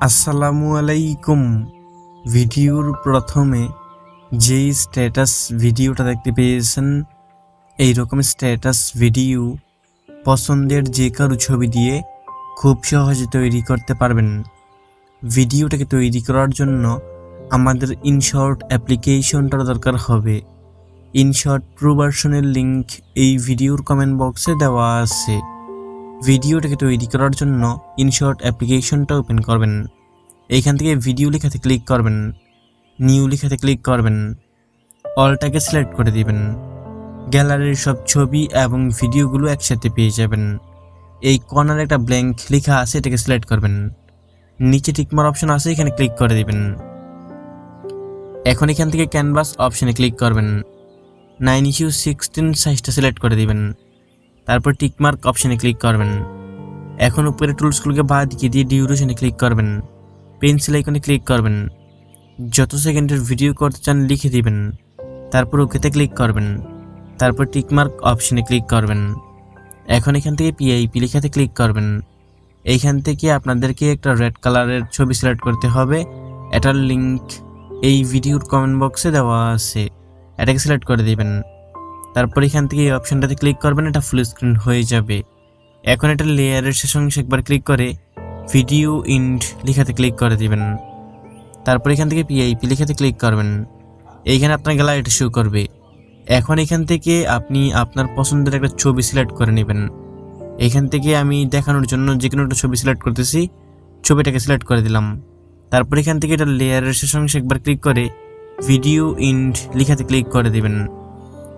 আসসালামু আলাইকুম। ভিডিওর প্রথমে যেই স্ট্যাটাস ভিডিওটা দেখতে পেয়েছেন এই রকম স্ট্যাটাস ভিডিও পছন্দের যে কারও ছবি দিয়ে খুব সহজে তৈরি করতে পারবেন। ভিডিওটাকে তৈরি করার জন্য আমাদের ইনশর্ট অ্যাপ্লিকেশনটার দরকার হবে। ইনশর্ট প্রো ভার্সনের লিঙ্ক এই ভিডিওর কমেন্ট বক্সে দেওয়া আছে। ভিডিওটাকে তৈরি করার জন্য ইনশর্ট অ্যাপ্লিকেশনটা ওপেন করবেন। এইখান থেকে ভিডিও লেখাতে ক্লিক করবেন। নিউ লেখাতে ক্লিক করবেন। অলটাকে সিলেক্ট করে দিবেন। গ্যালারির সব ছবি এবং ভিডিওগুলো একসাথে পেয়ে যাবেন। এই কর্নারে একটা ব্ল্যাঙ্ক লেখা আছে, এটাকে সিলেক্ট করবেন। নিচে টিকমার অপশন আছে, এখানে ক্লিক করে দিবেন। এখন এখান থেকে ক্যানভাস অপশনে ক্লিক করবেন। নাইন ইস্যু সিক্সটিন সাইজটা সিলেক্ট করে দিবেন। তারপর টিকমার্ক অপশনে ক্লিক করবেন। এখন উপরে টুলসগুলোকে বাদ দিকে দিয়ে ডিউরেশনে ক্লিক করবেন। পেন্সিল আইকনে ক্লিক করবেন। যত সেকেন্ডের ভিডিও করতে চান লিখে দিবেন। তারপর ওকেতে ক্লিক করবেন। তারপর টিকমার্ক অপশনে ক্লিক করবেন। এখন এখান থেকে পিআইপি লেখাতে ক্লিক করবেন। এইখান থেকে আপনাদেরকে একটা রেড কালারের ছবি সিলেক্ট করতে হবে। এটার লিংক এই ভিডিওর কমেন্ট বক্সে দেওয়া আছে। এটাকে সিলেক্ট করে দেবেন। তারপর এখান থেকে এই অপশনটাতে ক্লিক করবেন, এটা ফুল স্ক্রিন হয়ে যাবে। এখন এটা লেয়ারের শেষ অংশে একবার ক্লিক করে ভিডিও ইন্ড লেখাতে ক্লিক করে দিবেন। তারপর এখান থেকে পিআইপি লেখাতে ক্লিক করবেন। এইখানে আপনার গ্যালারিটা শো করবে। এখন এখান থেকে আপনি আপনার পছন্দের একটা ছবি সিলেক্ট করে নেবেন। এখান থেকে আমি দেখানোর জন্য যে কোনো একটা ছবি সিলেক্ট করতেছি, ছবিটাকে সিলেক্ট করে দিলাম। তারপর এখান থেকে এটা লেয়ারের শেষ অংশে একবার ক্লিক করে ভিডিও ইন্ড লেখাতে ক্লিক করে দেবেন।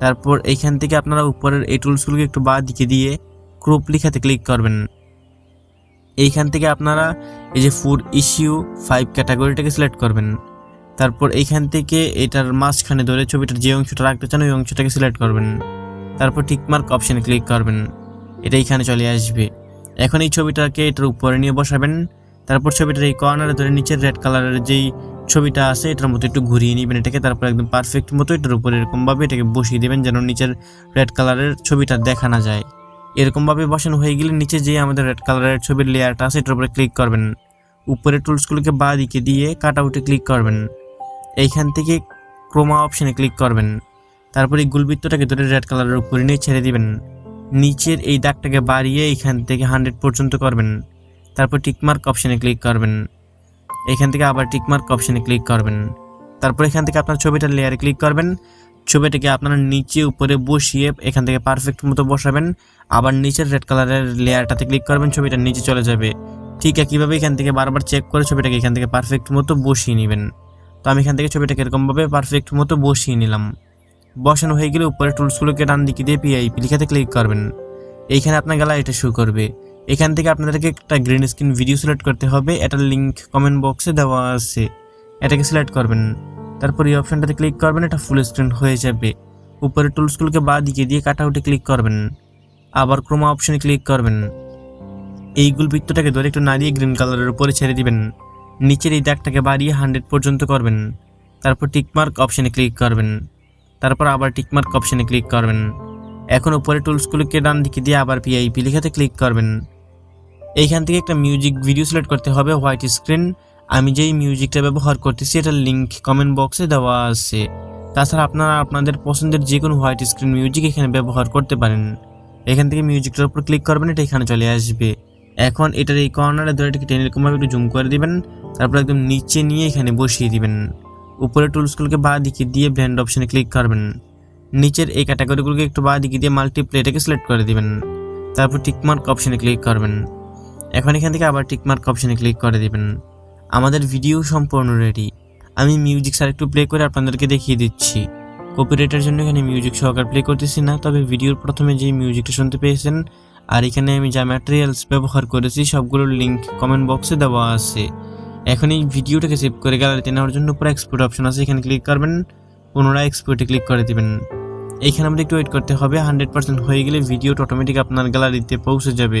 তারপর এইখান থেকে আপনারা উপরের এই টুলসগুলোকে একটু বাঁ দিকে দিয়ে ক্রপ লিখাতে ক্লিক করবেন। এইখান থেকে আপনারা এই যে ফুড ইস্যু ফাইভ ক্যাটাগরিটাকে সিলেক্ট করবেন। তারপর এইখান থেকে এটার মাঝখানে ধরে ছবিটার যে অংশটা রাখতে চান ওই অংশটাকে সিলেক্ট করবেন। তারপর টিকমার্ক অপশানে ক্লিক করবেন। এটা এইখানে চলে আসবে। এখন এই ছবিটাকে এটার উপরে নিয়ে বসাবেন। তারপর ছবিটার এই কর্নারে ধরে নিচের রেড কালারের যেই ছবিটা আছে, এটার মতো একটু ঘুরিয়ে নেবেন। এটাকে তারপর একদম পারফেক্ট মতো এটার উপরে এরকমভাবে এটাকে বসিয়ে দেবেন যেন নিচের রেড কালারের ছবিটা দেখা না যায়। এরকমভাবে বসানো হয়ে গেলে নিচে যে আমাদের রেড কালারের ছবির লেয়ারটা আছে, এটার উপরে ক্লিক করবেন। উপরে টুলসগুলোকে বা দিকে দিয়ে কাট আউটে ক্লিক করবেন। এইখান থেকে ক্রোমা অপশানে ক্লিক করবেন। তারপর এই গুলবৃত্তটাকে ধরে রেড কালারের উপরে নিয়ে ছেড়ে দিবেন। নিচের এই দাগটাকে বাড়িয়ে এইখান থেকে হান্ড্রেড পর্যন্ত করবেন। তারপর টিকমার্ক অপশানে ক্লিক করবেন। এখান থেকে আবার টিকমার্ক অপশানে ক্লিক করবেন। তারপর এখান থেকে আপনার ছবিটার লেয়ারে ক্লিক করবেন। ছবিটাকে আপনারা নিচে উপরে বসিয়ে এখান থেকে পারফেক্ট মতো বসাবেন। আবার নিচের রেড কালারের লেয়ারটাতে ক্লিক করবেন, ছবিটা নিচে চলে যাবে। ঠিক একইভাবে এখান থেকে বারবার চেক করে ছবিটাকে এখান থেকে পারফেক্ট মতো বসিয়ে নেবেন। তো আমি এখান থেকে ছবিটাকে এরকমভাবে পারফেক্ট মতো বসিয়ে নিলাম। বসানো হয়ে গেলে উপরে টুলসগুলোকে ডান দিকে দিয়ে পিআইপি লিখাতে ক্লিক করবেন। এইখানে আপনার গ্যালারিটা শো করবে। এখান থেকে আপনাদেরকে একটা গ্রিন স্ক্রিন ভিডিও সিলেক্ট করতে হবে। এটার লিঙ্ক কমেন্ট বক্সে দেওয়া আছে। এটাকে সিলেক্ট করবেন। তারপর এই অপশানটাতে ক্লিক করবেন, এটা ফুল স্ক্রিন হয়ে যাবে। উপরে টুলসগুলোকে বা দিকে দিয়ে কাট আউটে ক্লিক করবেন। আবার ক্রোমা অপশানে ক্লিক করবেন। এই গুলবৃত্তটাকে ধরে একটু নাড়িয়ে গ্রিন কালারের উপরে ছেড়ে দিবেন। নিচের এই দাগটাকে বাড়িয়ে হান্ড্রেড পর্যন্ত করবেন। তারপর টিকমার্ক অপশানে ক্লিক করবেন। তারপর আবার টিকমার্ক অপশানে ক্লিক করবেন। এখন উপরে টুলসগুলোকে ডান দিকে দিয়ে আবার পিআইপি লেখাতে ক্লিক করবেন। এইখান থেকে একটা মিউজিক ভিডিও সিলেক্ট করতে হবে হোয়াইট স্ক্রিন আমি যেই মিউজিকটা ব্যবহার করতেছি, এটার লিঙ্ক কমেন্ট বক্সে দেওয়া আছে। তাছাড়া আপনারা আপনাদের পছন্দের যে কোনো হোয়াইট স্ক্রিন মিউজিক এখানে ব্যবহার করতে পারেন। এখান থেকে মিউজিকটার উপর ক্লিক করবেন, এটা এখানে চলে আসবে। এখন এটার এই কর্নারে ধরে এটাকে টেনে এরকমভাবে একটু জুম করে দিবেন, তারপর একদম নিচে নিয়ে এখানে বসিয়ে দিবেন। উপরে টুলসগুলোকে বা দিকে দিয়ে ব্র্যান্ড অপশানে ক্লিক করবেন। নিচের এই ক্যাটাগরিগুলোকে একটু বা দিকে দিয়ে মাল্টিপ্লেটাকে সিলেক্ট করে দিবেন। তারপর টিকমার্ক অপশানে ক্লিক করবেন। এখন এখান থেকে আবার টিকমার্ক অপশানে ক্লিক করে দেবেন। আমাদের ভিডিও সম্পূর্ণ রেডি আমি মিউজিক স্যার একটু প্লে করে আপনাদেরকে দেখিয়ে দিচ্ছি। কপিরাইটের জন্য এখানে মিউজিক সহকার প্লে করতেছি না, তবে ভিডিওর প্রথমে যে মিউজিকটা শুনতে পেয়েছেন, আর এখানে আমি যা ম্যাটেরিয়ালস ব্যবহার করেছি সবগুলোর লিঙ্ক কমেন্ট বক্সে দেওয়া আছে। এখন এই ভিডিওটাকে সেভ করে গ্যালারিতে নেওয়ার জন্য পুরো এক্সপোর্ট অপশন আছে, এখানে ক্লিক করবেন, পুনরায় এক্সপোর্টে ক্লিক করে দেবেন। এইখানে আমাদের একটু ওয়েট করতে হবে হান্ড্রেড পার্সেন্ট হয়ে গেলে ভিডিওটা অটোমেটিক আপনার গ্যালারিতে পৌঁছে যাবে।